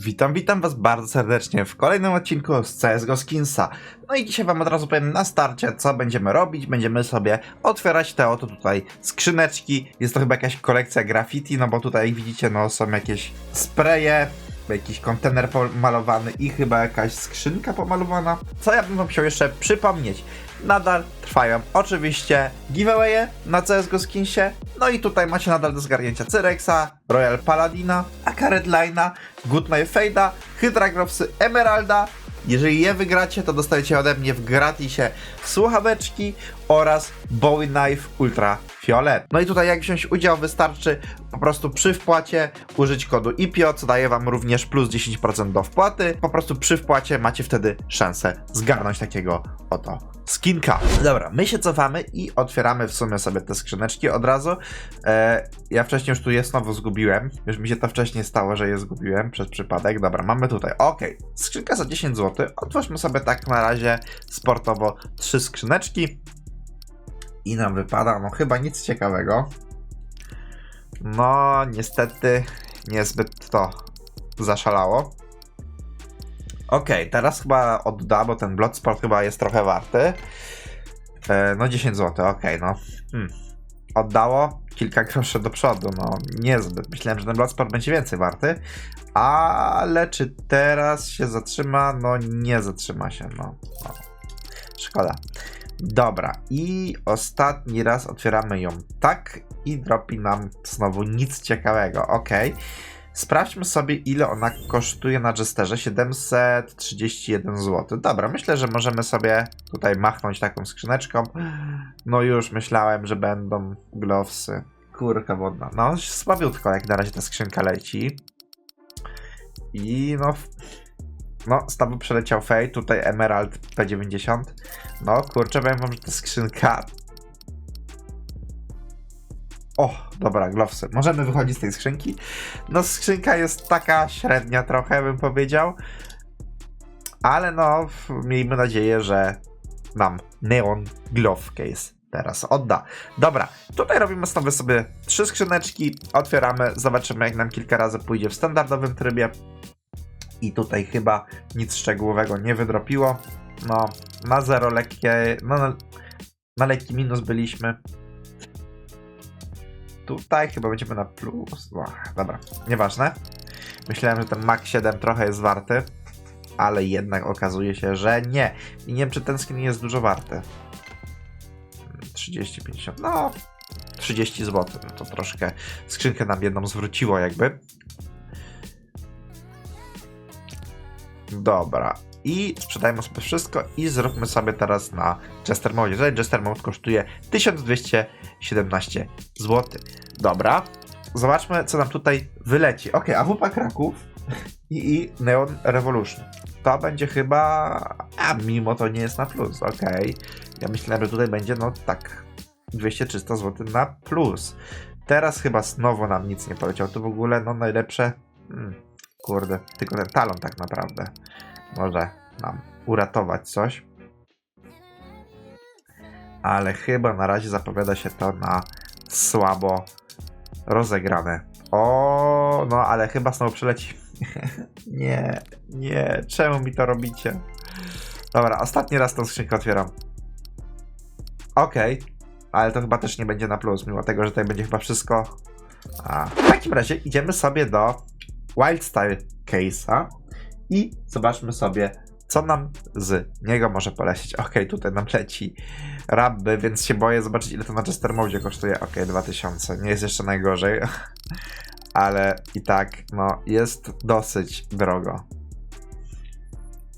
Witam, witam was bardzo serdecznie w kolejnym odcinku z CSGO Skinsa. No i dzisiaj wam od razu powiem na starcie, co będziemy robić. Będziemy sobie otwierać te oto tutaj skrzyneczki. Jest to chyba jakaś kolekcja graffiti, no bo tutaj widzicie, no są jakieś spraye, jakiś kontener pomalowany i chyba jakaś skrzynka pomalowana. Co ja bym wam chciał jeszcze przypomnieć? Nadal trwają oczywiście giveawaye na CSGO Skinsie. No i tutaj macie nadal do zgarnięcia Cyrexa, Royal Paladina, Aka Redline'a, Goodnight Fade'a, Hydragrowsy, Emeralda. Jeżeli je wygracie, to dostajecie ode mnie w gratisie słuchaweczki oraz Bowie Knife Ultra Fiolet. No i tutaj jak wziąć udział wystarczy po prostu przy wpłacie użyć kodu IPIO, co daje wam również plus 10% do wpłaty. Po prostu przy wpłacie macie wtedy szansę zgarnąć takiego oto skinka. Dobra, my się cofamy i otwieramy w sumie sobie te skrzyneczki od razu. E, ja wcześniej już tu je znowu zgubiłem. Już mi się to wcześniej stało, że je zgubiłem przez przypadek. Dobra, mamy tutaj. Ok, skrzynka za 10 zł. Otwórzmy sobie tak na razie sportowo trzy skrzyneczki. I nam wypada, no chyba nic ciekawego. No, niestety niezbyt to zaszalało. Okej, teraz chyba odda, bo ten Bloodsport chyba jest trochę warty. E, no 10 zł, okej, no. Hmm. Oddało kilka groszy do przodu, no niezbyt. Myślałem, że ten Bloodsport będzie więcej warty. Ale czy teraz się zatrzyma? No nie zatrzyma się, no. no. Szkoda. Dobra, i ostatni raz otwieramy ją tak i dropi nam znowu nic ciekawego. Ok. Sprawdźmy sobie, ile ona kosztuje na Jesterze. 731 zł. Dobra, myślę, że możemy sobie tutaj machnąć taką skrzyneczką. No już myślałem, że będą glowsy. Kurka wodna. No, słabiutko jak na razie ta skrzynka leci. I no... No, znowu przeleciał Fej, tutaj Emerald P90. No, kurczę, powiem wam, że ta skrzynka... O, dobra, glowsy. Możemy wychodzić z tej skrzynki. No, skrzynka jest taka średnia trochę, bym powiedział. Ale no, miejmy nadzieję, że nam Neon Glove Case teraz odda. Dobra, tutaj robimy znowu sobie trzy skrzyneczki, otwieramy, zobaczymy jak nam kilka razy pójdzie w standardowym trybie. I tutaj chyba nic szczegółowego nie wydropiło. No, na zero lekkie, no na, na lekki minus byliśmy. Tutaj chyba będziemy na plus. Ach, dobra, nieważne. Myślałem, że ten Mac 7 trochę jest warty, ale jednak okazuje się, że nie. I nie wiem, czy ten skin jest dużo warty. 30, 50, no 30 zł. No to troszkę skrzynkę nam jedną zwróciło jakby. Dobra. I sprzedajmy sobie wszystko i zróbmy sobie teraz na Jester Mode. Mode kosztuje 1217 zł. Dobra. Zobaczmy, co nam tutaj wyleci. Ok, AWP Kraków i, i Neon Revolution. To będzie chyba... A, mimo to nie jest na plus. Ok. Ja myślałem, że tutaj będzie, no tak, 200-300 zł na plus. Teraz chyba znowu nam nic nie poleciał. Tu w ogóle, no najlepsze... Hmm, kurde, tylko ten talon tak naprawdę może nam uratować coś. Ale chyba na razie zapowiada się to na słabo rozegrane. O, no ale chyba znowu przyleci. nie, nie, czemu mi to robicie? Dobra, ostatni raz tą skrzynkę otwieram. Okej, ale to chyba też nie będzie na plus, mimo tego, że tutaj będzie chyba wszystko. A, w takim razie idziemy sobie do Wildstyle Case'a i zobaczmy sobie, co nam z niego może polecieć. Ok, tutaj nam leci Rabby, więc się boję zobaczyć, ile to na Chester Mode kosztuje. Ok, 2000, nie jest jeszcze najgorzej, ale i tak, no, jest dosyć drogo.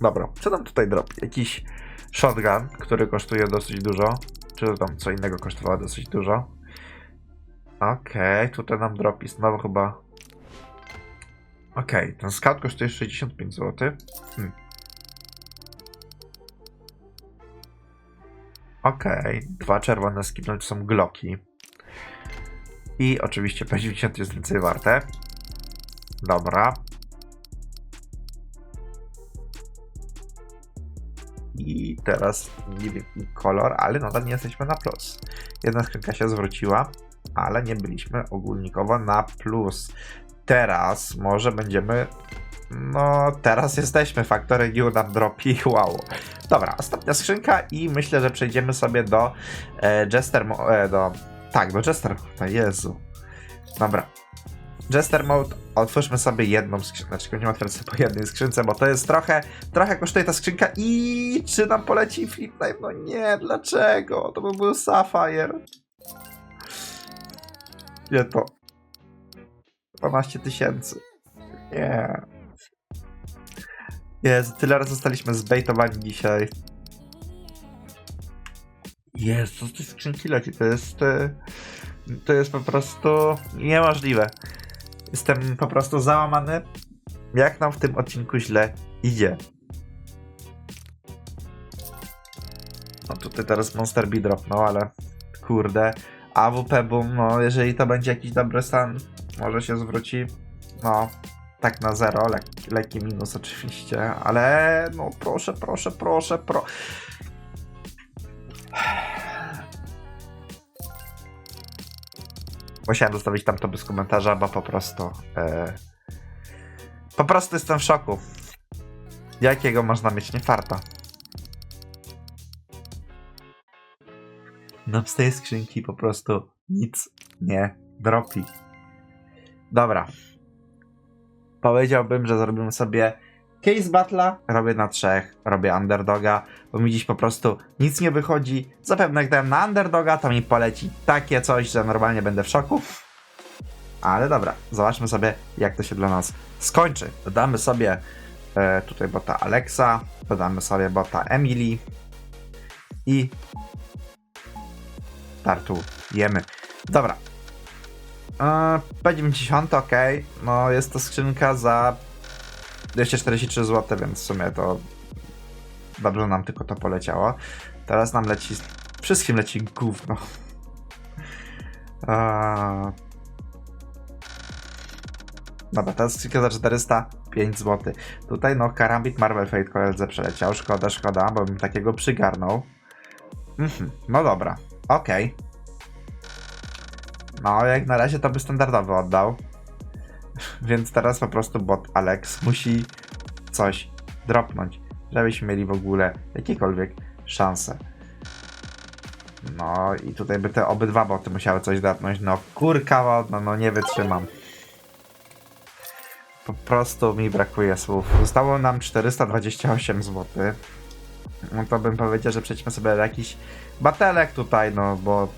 Dobra, co nam tutaj dropi? Jakiś shotgun, który kosztuje dosyć dużo. Czy tam co innego kosztowało dosyć dużo. Okej, tutaj nam dropi znowu chyba Okej, ten scout kosztuje 65 zł. Hmm. Okej, dwa czerwone to są Glocki. I oczywiście P90 jest więcej warte. Dobra. I teraz nie wiem kolor, ale nadal nie jesteśmy na plus. Jedna skrzynka się zwróciła, ale nie byliśmy ogólnikowo na plus teraz może będziemy No, teraz jesteśmy. Faktory Giu nam dropi. Wow. Dobra, ostatnia skrzynka i myślę, że przejdziemy sobie do e, Jester... E, do... Tak, do Jester... O Jezu. Dobra. Jester Mode, otwórzmy sobie jedną skrzynkę. Nie otwierać sobie po jednej skrzynce, bo to jest trochę, trochę kosztuje ta skrzynka i czy nam poleci Flipknife? No nie, dlaczego? To by był Sapphire. Nie to. 12 tysięcy. Nie. Jezu, tyle razy zostaliśmy zbejtowani dzisiaj. Jezu, tej skrzynki leci? To jest... e, To jest po prostu niemożliwe. Jestem po prostu załamany, jak nam w tym odcinku źle idzie. No tutaj teraz Monster B dropnął, ale kurde. AWP Boom, no jeżeli to będzie jakiś dobry stan, może się zwróci. No, tak na zero, lek, lekki minus oczywiście, ale no proszę, proszę, proszę, pro... Musiałem zostawić tam to bez komentarza, bo po prostu. E, po prostu jestem w szoku. Jakiego można mieć nie farta? Nam z tej skrzynki po prostu nic nie dropi. Dobra. Powiedziałbym, że zrobimy sobie case battle'a. Robię na trzech, robię underdoga, bo mi dziś po prostu nic nie wychodzi. Zapewne jak dałem na underdoga, to mi poleci takie coś, że normalnie będę w szoku. Ale dobra, zobaczmy sobie, jak to się dla nas skończy. Dodamy sobie e, tutaj bota Alexa, dodamy sobie bota Emily i startujemy. Dobra. E, P90, ok. No jest to skrzynka za 243 zł, więc w sumie to dobrze nam tylko to poleciało. Teraz nam leci, wszystkim leci gówno. Eee... Dobra, teraz skrzynka za 405 zł. Tutaj no Karambit Marvel Fate koledze przeleciał. Szkoda, szkoda, bo bym takiego przygarnął. Mhm, no dobra, okej. No, jak na razie to by standardowy oddał. Więc teraz po prostu bot Alex musi coś dropnąć, żebyśmy mieli w ogóle jakiekolwiek szanse. No i tutaj by te obydwa boty musiały coś dropnąć. No kurka no nie wytrzymam. Po prostu mi brakuje słów. Zostało nam 428 zł. No to bym powiedział, że przejdźmy sobie do jakiś batelek tutaj, no bo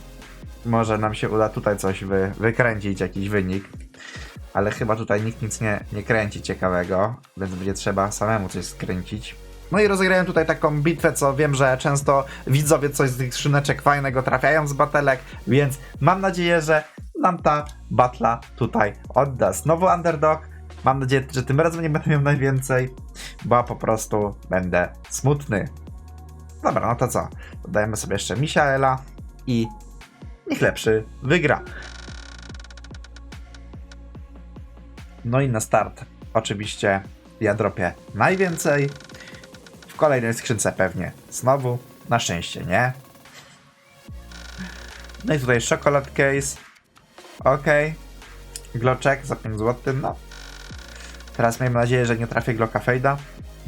może nam się uda tutaj coś wy, wykręcić, jakiś wynik. Ale chyba tutaj nikt nic nie, nie kręci ciekawego, więc będzie trzeba samemu coś skręcić. No i rozegrałem tutaj taką bitwę, co wiem, że często widzowie coś z tych skrzyneczek fajnego trafiają z batelek, więc mam nadzieję, że nam ta batla tutaj odda. Znowu underdog. Mam nadzieję, że tym razem nie będę miał najwięcej, bo po prostu będę smutny. Dobra, no to co? Dodajemy sobie jeszcze Michaela i niech lepszy wygra. No i na start oczywiście ja dropię najwięcej. W kolejnej skrzynce pewnie znowu. Na szczęście nie. No i tutaj czekolad case. Ok. Gloczek za 5 zł. No. Teraz miejmy nadzieję, że nie trafię Glocka Fade'a.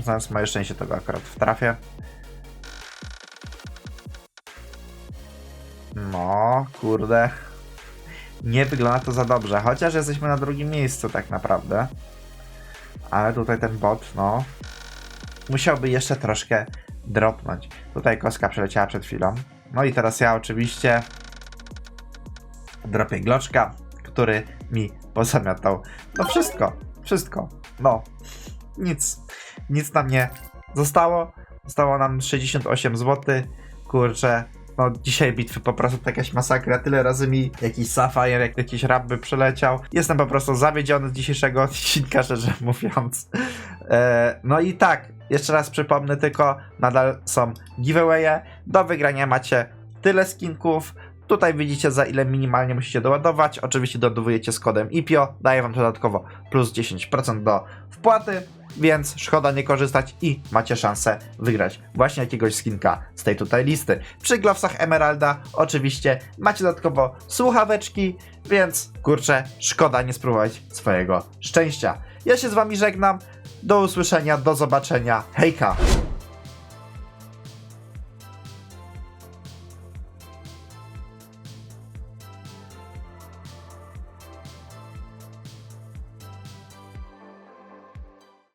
Znając moje szczęście, to go akurat trafię. Kurde. Nie wygląda to za dobrze, chociaż jesteśmy na drugim miejscu tak naprawdę. Ale tutaj ten bot, no, musiałby jeszcze troszkę dropnąć. Tutaj kostka przeleciała przed chwilą. No i teraz ja oczywiście dropię gloczka, który mi pozamiatał. No wszystko, wszystko. No, nic, nic nam nie zostało. Zostało nam 68 zł. Kurczę, no dzisiaj bitwy po prostu to jakaś masakra. Tyle razy mi jakiś Sapphire, jak jakiś rap by przeleciał. Jestem po prostu zawiedziony z dzisiejszego odcinka, szczerze mówiąc. E, no i tak, jeszcze raz przypomnę tylko, nadal są giveawaye. Do wygrania macie tyle skinków. Tutaj widzicie za ile minimalnie musicie doładować. Oczywiście dodawujecie z kodem IPIO. Daje wam dodatkowo plus 10% do wpłaty. Więc szkoda nie korzystać i macie szansę wygrać właśnie jakiegoś skinka z tej tutaj listy. Przy glowsach Emeralda oczywiście macie dodatkowo słuchaweczki, więc kurczę, szkoda nie spróbować swojego szczęścia. Ja się z wami żegnam. Do usłyszenia, do zobaczenia. Hejka!